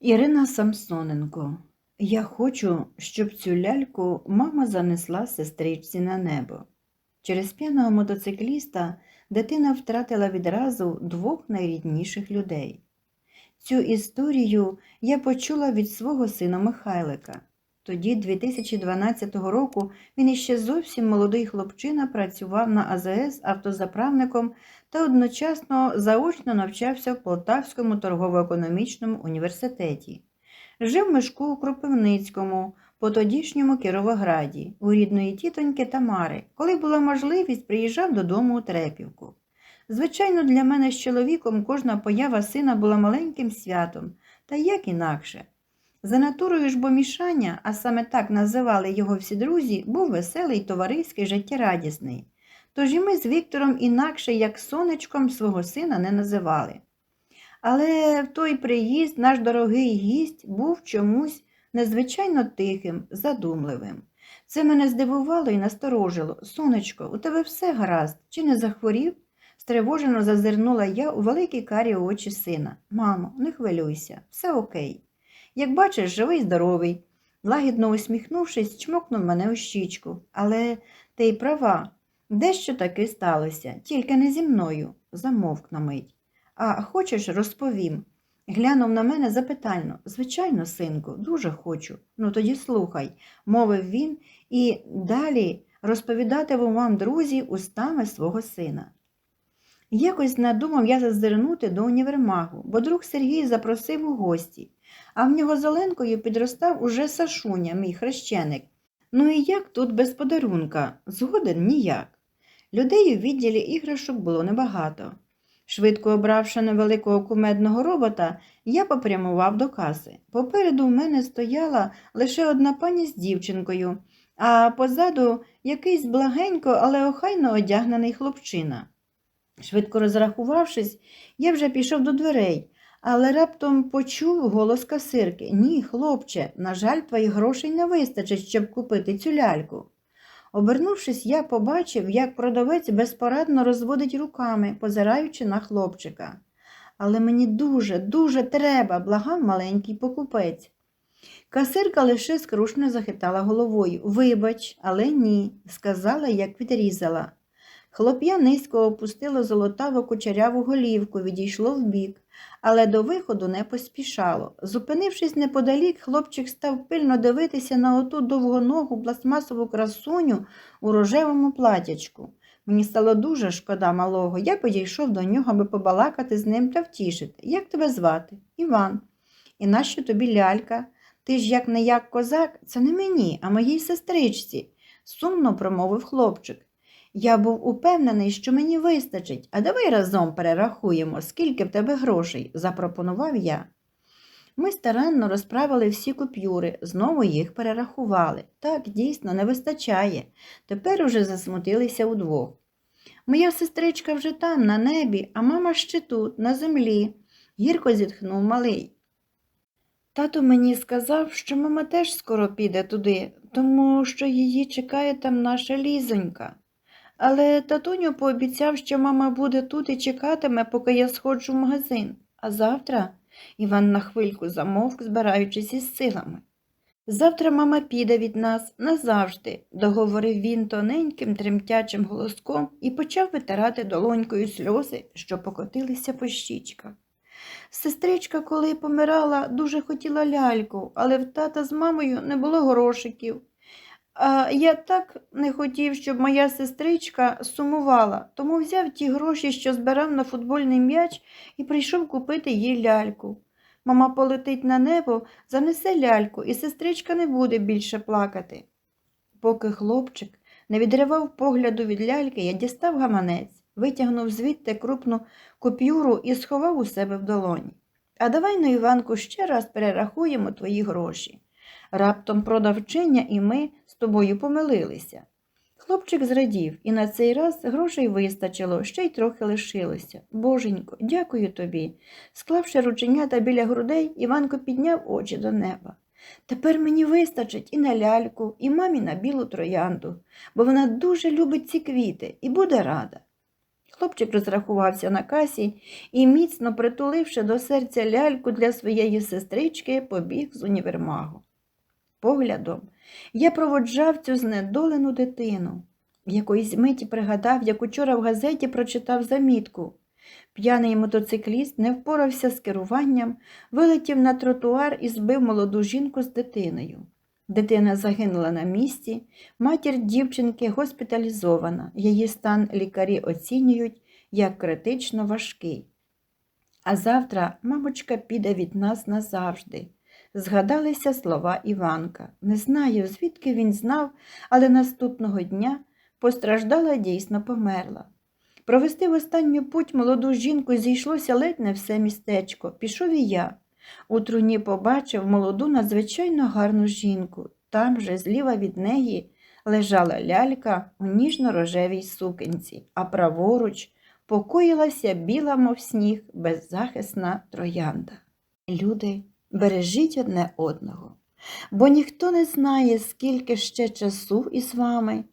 Ірина Самсоненко. Я хочу, щоб цю ляльку мама занесла сестричці на небо. Через п'яного мотоцикліста дитина втратила відразу двох найрідніших людей. Цю історію я почула від свого сина Михайлика. Тоді, 2012 року, він іще зовсім молодий хлопчина працював на АЗС автозаправником та одночасно заочно навчався в Полтавському торгово-економічному університеті. Жив Мишко у Кропивницькому, по тодішньому Кіровограді, у рідної тітоньки Тамари. Коли була можливість, приїжджав додому у Трепівку. Звичайно, для мене з чоловіком кожна поява сина була маленьким святом, та як інакше. За натурою ж бо мішання, а саме так називали його всі друзі, був веселий, товариський, життєрадісний. Тож і ми з Віктором інакше, як сонечком, свого сина не називали. Але в той приїзд наш дорогий гість був чомусь незвичайно тихим, задумливим. Це мене здивувало і насторожило. Сонечко, у тебе все гаразд, чи не захворів? Стривожено зазирнула я у великі карі очі сина. Мамо, не хвилюйся, все окей. Як бачиш, живий здоровий. Лагідно усміхнувшись, чмокнув мене у щічку. Але ти й права, дещо таки сталося, тільки не зі мною, замовк на мить. А хочеш, розповім. Глянув на мене запитально. Звичайно, синку, дуже хочу. Ну тоді слухай, мовив він, і далі розповідатиму вам, друзі, устами свого сина. Якось надумав я зазирнути до універмагу, бо друг Сергій запросив у гості, а в нього з Оленкою підростав уже Сашуня, мій хрещеник. Ну і як тут без подарунка? Згоден ніяк. Людей у відділі іграшок було небагато. Швидко обравши невеликого кумедного робота, я попрямував до каси. Попереду в мене стояла лише одна пані з дівчинкою, а позаду якийсь благенько, але охайно одягнений хлопчина. Швидко розрахувавшись, я вже пішов до дверей, але раптом почув голос касирки. Ні, хлопче, на жаль, твоїх грошей не вистачить, щоб купити цю ляльку. Обернувшись, я побачив, як продавець безпорадно розводить руками, позираючи на хлопчика. Але мені дуже, дуже треба, благав маленький покупець. Касирка лише скрушно захитала головою. Вибач, але ні, сказала, як відрізала. Хлоп'я низько опустило золотаву кучеряву голівку, відійшло вбік, але до виходу не поспішало. Зупинившись неподалік, хлопчик став пильно дивитися на оту довгоногу пластмасову красуню у рожевому платячку. Мені стало дуже шкода малого. Я підійшов до нього, аби побалакати з ним та втішити. Як тебе звати? Іван. І нащо тобі лялька? Ти ж як не як козак, це не мені, а моїй сестричці, сумно промовив хлопчик. Я був упевнений, що мені вистачить, а давай разом перерахуємо, скільки в тебе грошей, запропонував я. Ми старанно розправили всі купюри, знову їх перерахували. Так, дійсно, не вистачає. Тепер уже засмутилися удвох. Моя сестричка вже там, на небі, а мама ще тут, на землі, гірко зітхнув малий. Тато мені сказав, що мама теж скоро піде туди, тому що її чекає там наша лізонька. Але татуню пообіцяв, що мама буде тут і чекатиме, поки я сходжу в магазин. А завтра Іван на хвильку замовк, збираючись із силами. Завтра мама піде від нас назавжди, договорив він тоненьким, тремтячим голоском і почав витирати долонькою сльози, що покотилися по щічках. Сестричка, коли помирала, дуже хотіла ляльку, але в тата з мамою не було грошиків. Я так не хотів, щоб моя сестричка сумувала, тому взяв ті гроші, що збирав на футбольний м'яч, і прийшов купити їй ляльку. Мама полетить на небо, занесе ляльку, і сестричка не буде більше плакати. Поки хлопчик не відривав погляду від ляльки, я дістав гаманець, витягнув звідти крупну купюру і сховав у себе в долоні. А давай на Іванку ще раз перерахуємо твої гроші. Раптом продавчиня і ми з тобою помилилися. Хлопчик зрадів, і на цей раз грошей вистачило, ще й трохи лишилося. Боженько, дякую тобі. Склавши рученята біля грудей, Іванко підняв очі до неба. Тепер мені вистачить і на ляльку, і мамі на білу троянду, бо вона дуже любить ці квіти і буде рада. Хлопчик розрахувався на касі і, міцно притуливши до серця ляльку для своєї сестрички, побіг з універмагу. Поглядом я проводжав цю знедолену дитину. В якоїсь миті пригадав, як учора в газеті прочитав замітку. П'яний мотоцикліст не впорався з керуванням, вилетів на тротуар і збив молоду жінку з дитиною. Дитина загинула на місці, матір дівчинки госпіталізована, її стан лікарі оцінюють як критично важкий. А завтра мамочка піде від нас назавжди. Згадалися слова Іванка. Не знаю, звідки він знав, але наступного дня постраждала дійсно померла. Провести в останню путь молоду жінку зійшлося ледь не все містечко. Пішов і я. У труні побачив молоду надзвичайно гарну жінку. Там же, зліва від неї, лежала лялька у ніжно-рожевій сукенці, а праворуч покоїлася біла, мов сніг, беззахисна троянда. Люди, бережіть одне одного, бо ніхто не знає, скільки ще часу із вами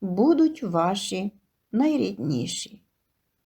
будуть ваші найрідніші.